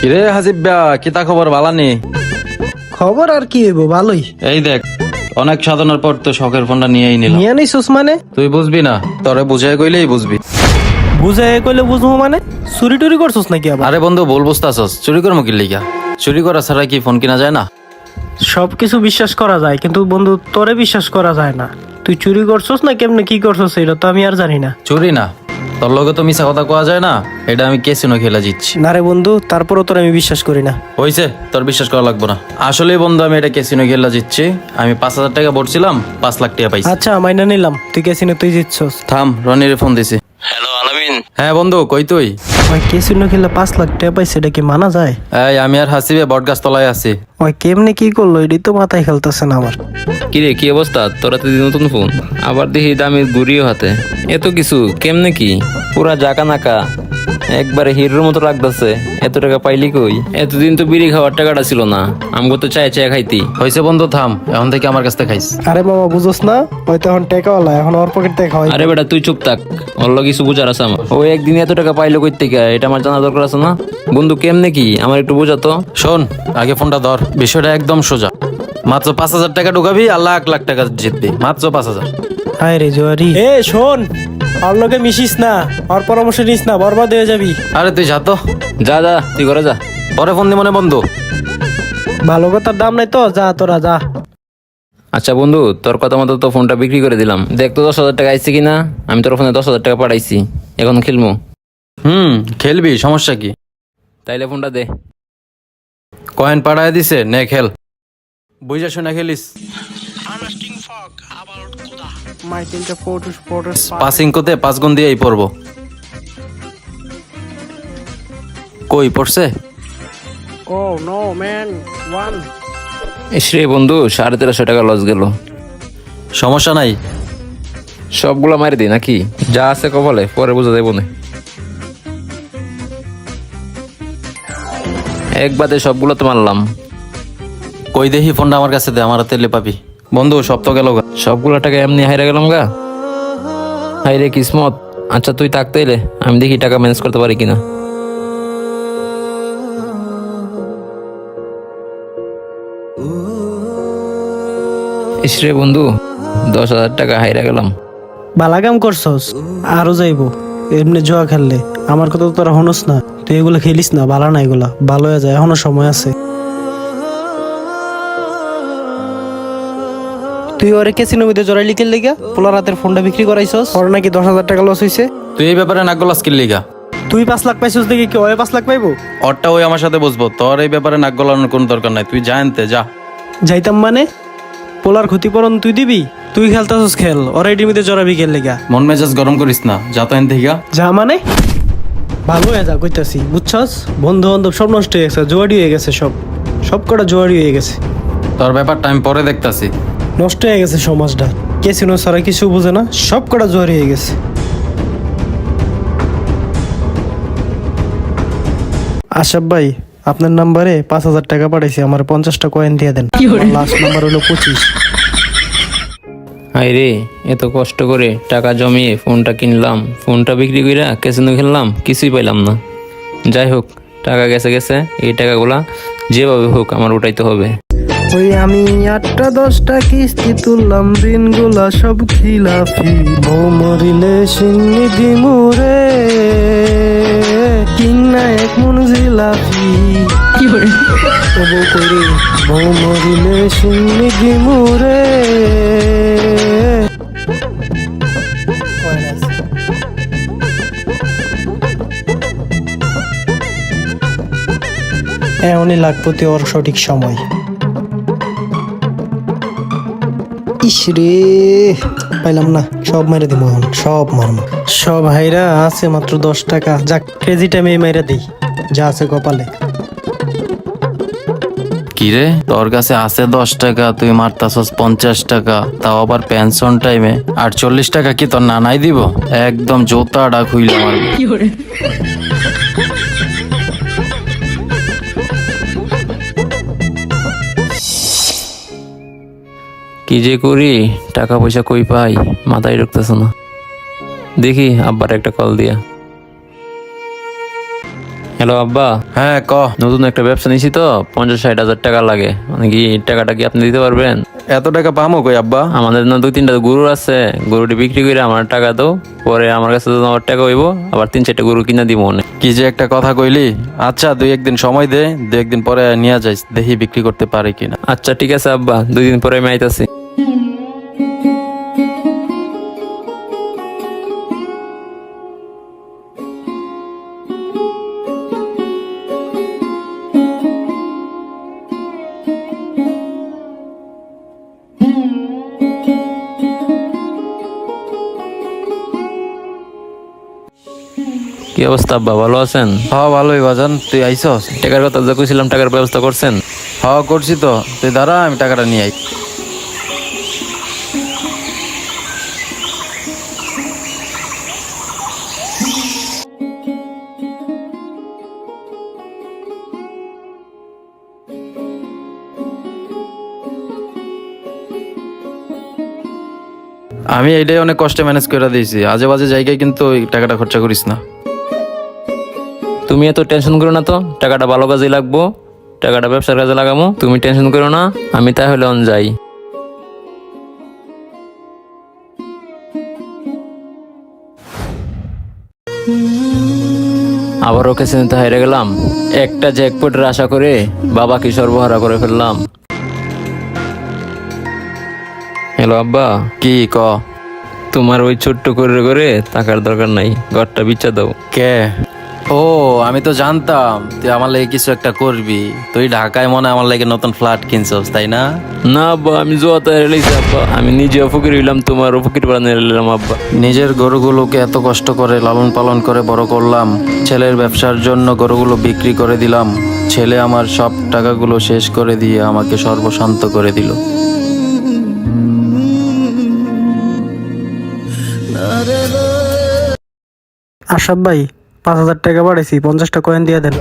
কিরে হাসিব ব্যা কিতা খবর বালানি খবর আর কি হইব ভালোই। এই দেখ অনেক সাধনার পর তো শখের ফোনটা নিয়েই নিলাম। নিয়ে নিছিস মানে? তুই বুঝবি না তোরে বুঝাই কইলেই বুঝবি। বুঝে কইলে বুঝব মানে? চুরি টুরি করছিস নাকি আবার? আরে বন্ধু বল বুঝতাছস চুরি করব কি লিগা? চুরি করা ছাড়া কি ফোন কিনা যায় না? সবকিছু বিশ্বাস করা যায় কিন্তু বন্ধু তোরে বিশ্বাস করা যায় না। তুই চুরি করছস না কেমনে কি করছস এটা তো আমি আর জানি না। চুরি না তোর লগে তো মিছা কথা কোয়া যায় না এটা আমি কেসিনো খেলা জিতছি। না রে বন্ধু তারপরও তোর আমি বিশ্বাস করি না। হইছে তোর বিশ্বাস করা লাগবো না। আসলে বন্ধু আমি এটা কেসিনো খেলা জিতছি। আমি পাঁচ হাজার টাকা ভরছিলাম পাঁচ লাখ টাকা পাইছি। আচ্ছা মাইনা নিলাম তুই কেসিনো তুই জিতছস। থাম রনির ফোন দিছি। হ্যালো আলামিন হ্যাঁ বন্ধু কই তুই? ওই ক্যাসিনো খেলে পাঁচ লাখ টাকা পাইছে এটা কি মানা যায়? এই আমি আর হাসিবে বটগাছ তলায় আছি। ওই কেমনে কি করল এটি তো মাথায় খেলতেছে না আমার। কিরে কি অবস্থা? তোরা তো নতুন ফোন। আবার দেখি দামি ঘুরিও হাতে। এত কিছু কেমনে কি? পুরা জাকা নাকা একবারে হিরোর মতো লাগতেছে। এত টাকা পাইলি কই? এতদিন তো বিড়ি খাওয়ার টাকাটা ছিল না। আমগো তো চায় চায় খাইতি। হইছে বন্ধু থাম। এখন থেকে আমার কাছ থেকে খাইস। আরে মামা বুঝোস না? ওই তো এখন টেকাওয়ালা এখন ওর পকেট দেখা হয় আরে বেটা তুই চুপ থাক। অল্ল কিছু বুঝার আছে আমার। ও একদিন এত টাকা পাইলো কই থেকে এটা আমার জানা দরকার আছে না? বন্ধু কেমনে কি? আমার একটু বোঝাতো শোন আগে ফোনটা ধর। বিষয়টা একদম সোজা। মাত্র পাঁচ হাজার টাকা ঢুকাবি আর লাখ লাখ টাকা জিতবি। মাত্র পাঁচ হাজার। হায় রে জোয়ারি। এ শোন। ওর লোকে মিশিস না ওর পরামর্শ নিস না বরবাদ হয়ে যাবি। আরে তুই যা তো। যা যা তুই করে যা। পরে ফোন দি মনে বন্ধু। ভালো কথার দাম নাই তো যা তোরা যা। আচ্ছা বন্ধু তোর কথা মতো তো ফোনটা বিক্রি করে দিলাম। দেখ তো দশ হাজার টাকা আইছে কিনা আমি তোর ফোনে দশ হাজার টাকা পাঠাইছি। এখন খেলব হুম খেলবি সমস্যা কি? তাইলে ফোনটা দে। কয়েন পাড়ায় দিছে নে খেল। বুঝা শুনে খেলিস। মাই তিনটা ফটো ফটো পাসিং কোতে পাঁচ গুণ দিয়েই পড়ব। কই পড়ছে? ও নো ম্যান ওয়ান শ্রে বন্ধু সাড়ে তেরোশো টাকা লস গেল। সমস্যা নাই। সবগুলো মারি দিই নাকি? যা আছে কপালে পরে বোঝা যাব না। এক বাদে সবগুলো তো মারলাম। কই দেখি ফোনটা আমার কাছে দে আমার হাতে লে পাবি বন্ধু সব তো গেল সবগুলো টাকা এমনি হাইরা গেলাম গা। হাইরে কিসমত। আচ্ছা তুই থাকতে এলে আমি দেখি টাকা ম্যানেজ করতে পারি কিনা। ইসরে বন্ধু দশ হাজার টাকা হাইরা গেলাম। বালাগাম করছস আরও যাইবো। এমনি জোয়া খেললে। আমার কথা তো তোরা হনস না। তুই এগুলো খেলিস না ভালো না এগুলা। ভালো হয়ে যায় এখনও সময় আছে। তুই ওরে কেসিনো মধ্যে জড়াই লিখে লেগা? পোলা রাতের ফোনটা বিক্রি করাইছস? ওর নাকি দশ হাজার টাকা লস হয়েছে তুই এই ব্যাপারে নাক গলাস কিনলি গা তুই পাঁচ লাখ পাইছস দেখি কি ওরে পাঁচ লাখ পাইবো? ওরটা ওই আমার সাথে বসবো। তোর এই ব্যাপারে নাক গলানোর কোনো দরকার নাই। তুই জানতে যা। যাইতাম মানে? পোলার ক্ষতিপূরণ তুই দিবি? তুই খেলতাছস খেল। ওর এটির মধ্যে জড়াবি খেল লেগা। মন মেজাজ গরম করিস না। যা তো এন থেকে যা মানে? ভালো হয়ে যা কইতাছি। বুঝছস? বন্ধু বান্ধব সব নষ্ট হয়ে গেছে জোয়ারি হয়ে গেছে সব। সব কটা জোয়ারি হয়ে গেছে। তোর ব্যাপারটা আমি পরে দেখতাছি। নষ্ট হয়ে গেছে সমাজটা। কেসিনো সারা কিছু বুঝে না সব কটা জোয়ারি হয়ে গেছে। আশাব ভাই আপনার নাম্বারে পাঁচ হাজার টাকা পাঠাইছি আমার পঞ্চাশটা কয়েন দিয়ে দেন। লাস্ট নাম্বার হলো পঁচিশ। হাই রে এত কষ্ট করে টাকা জমিয়ে ফোনটা কিনলাম ফোনটা বিক্রি করে ক্যাসিনো খেললাম কিছুই পাইলাম না। যাই হোক টাকা গেছে গেছে এই টাকাগুলা যেভাবে হোক আমার উঠাইতে হবে। ওই আমি আটটা দশটা কিস্তি তুললাম ঋণগুলা সব খিলাফি। বউ মরিলে সিন্নিধি মুরে কিন্না এক মন জিলাফি। ও বউ কইরে বউ মরিলে সিন্নিধি মুরে এমনই লাগপতি ওর সঠিক সময়। ইসরে। পাইলাম না সব মাইরা দিব এখন সব মারমা। সব হাইরা আছে মাত্র দশ টাকা। যাক ক্রেজি টাইমে মাইরা দিই যা আছে কপালে। কিরে তোর কাছে আছে দশ টাকা তুই মারতাছস পঞ্চাশ টাকা তাও আবার পেনশন টাইমে আর চল্লিশ টাকা কি তোর নানাই দিব? একদম জোতাটা খুইলে মারবো। কি যে করি, টাকা পয়সা কই পাই, মাথায় ঢুকতেছে না। দেখি আব্বার একটা কল দিয়া। হ্যালো আব্বা। হ্যাঁ ক? নতুন একটা ব্যবসা নিছি তো পঞ্চাশ ষাট হাজার টাকা লাগে। মানে কি টাকাটা কি আপনি দিতে পারবেন? এত টাকা পামো কই আব্বা? আমাদের না দুই তিনটা গরু আছে গরুটি বিক্রি করে আমার টাকা দাও পরে আমার কাছে তো আমার টাকা হইব আবার তিন চারটা গরু কিনা দিব মনে কি যে একটা কথা কইলি। আচ্ছা দুই একদিন সময় দে দুই একদিন পরে নিয়ে যাইস দেখি বিক্রি করতে পারে কিনা। আচ্ছা ঠিক আছে আব্বা দুই দিন পরে আমি আইতাছি। কি অবস্থা আব্বা? ভালো আছেন? হ্যাঁ ভালোই বাজান। তুই আইসস টাকার কথা যা কইছিলাম টাকার ব্যবস্থা করছেন? হ্যাঁ করছি তো। তুই দাঁড়া আমি টাকাটা নিয়ে আই। আমি এইটাই অনেক কষ্টে ম্যানেজ করে দিয়েছি। আজে বাজে জায়গায় কিন্তু টাকাটা খরচা করিস না। তুমি এত টেনশন করো না তো। টাকাটা ভালো কাজে লাগবো, টাকাটা ব্যবসার কাজে লাগামো। তুমি টেনশন করো না, আমি তাহলে অন যাই। আবার ওকে চিনতে হেরে গেলাম। একটা জ্যাকপটের আশা করে বাবাকে সর্বহারা করে ফেললাম। হ্যালো আব্বা, কি ক? তোমার ওই ছোট্ট করে করে টাকার দরকার নাই, ঘরটা বিচা দাও। কে? ও আমি তো জানতাম তুই আমার লাগে কিছু একটা করবি। তুই ঢাকায় মনে হয় আমার লাগে নতুন ফ্ল্যাট কিনছস তাই না? না আব্বা আমি জোয়াতে হেরেছি আব্বা। আমি নিজে ফকির হইলাম তোমার ফকির বানিয়ে এলাম আব্বা। নিজের গরুগুলোকে এত কষ্ট করে লালন পালন করে বড় করলাম ছেলের ব্যবসার জন্য গরুগুলো বিক্রি করে দিলাম। ছেলে আমার সব টাকাগুলো শেষ করে দিয়ে আমাকে সর্বশান্ত করে দিল। আশাব ভাই পাঁচ হাজার টাকা বাড়াইছি পঞ্চাশটা কয়েন দিয়ে দেন।